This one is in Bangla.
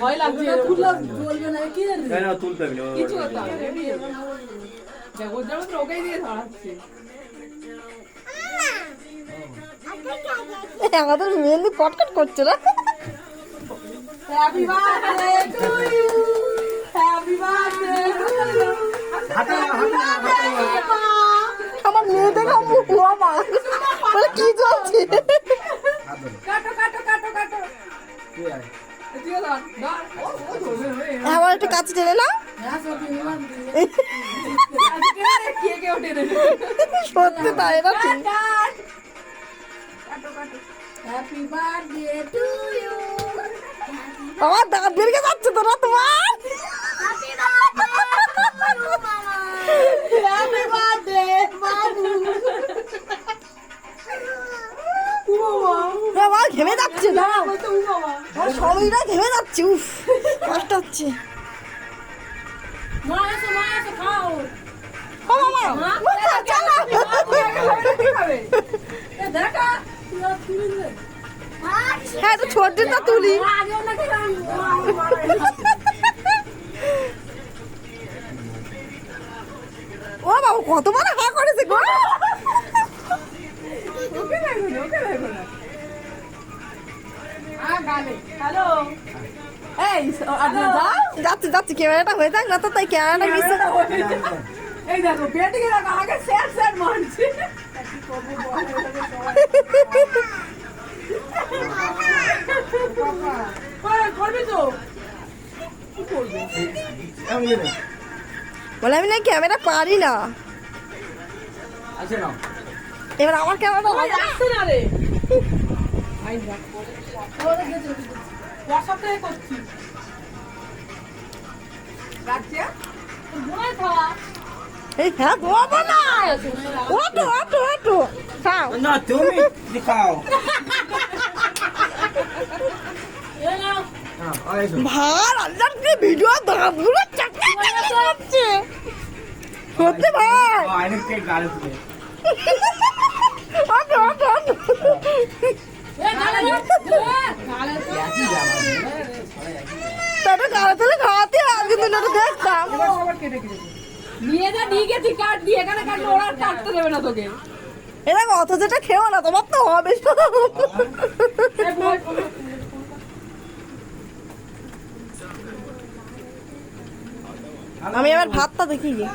ভয় লাগছে। না কি তুলতে কিছু আমাদের মেহেন্দি কটকট করছে না? Happy birthday to you happy birthday to you হাতে নাও, হাতে নাও, হাতে নাও। আমার মেয়ে দেখে হুয়া মা বলে কি চলছে হাত ধরো। কাটো কাটো কাটো কাটো তুই আয়। তুইও ধর ধর ও ও ধরবে রে আমার একটু কাছে টেনে না হ্যাঁ সত্যি তাই না? আমার দাঁত বেরিয়ে যাচ্ছে তো না তোমার? যাচ্ছে বাবা আমার শরীরটা ঘেমে যাচ্ছে উফ কষ্ট হচ্ছে। তুলে হ্যাঁ তো না ও বাবা কত বড় হা করেছে গো। ওকে না ওকে না। আ গালে হ্যালো এই যাচ্ছে যাচ্ছে ক্যামেরাটা হয়ে যাক না তো তাই ক্যামেরাটা মিস। এই দেখো আগে স্যার স্যার মারছে তো। বলে আমি না ক্যামেরা পারি না। এবার আমার ক্যামেরাটা আসছে না রে। সপ্তাহে করছি রাখছি হ্যাঁ? এই হ্যাঁ বাবা না ওটো ওটো ওটো খাও না তুমি দেখাও এ নাও হ্যাঁ, আর এসো। ভার আল্লাহর কি ভিডিও চাকরি সত্যি ভাই গাড়ি তুলে। ওটো ওটো ওটো এ গালে দাও গালে একই জামা, তাতে গাড়ি তাহলে খাওয়াতে দেখতাম। নিয়ে গেছি কাট দিয়ে এখানে কাটলে ওরা কাটতে দেবে না তোকে। এরা অত যেটা খেও না তোমার তো হবে। আমি এবার ভাতটা দেখি গিয়ে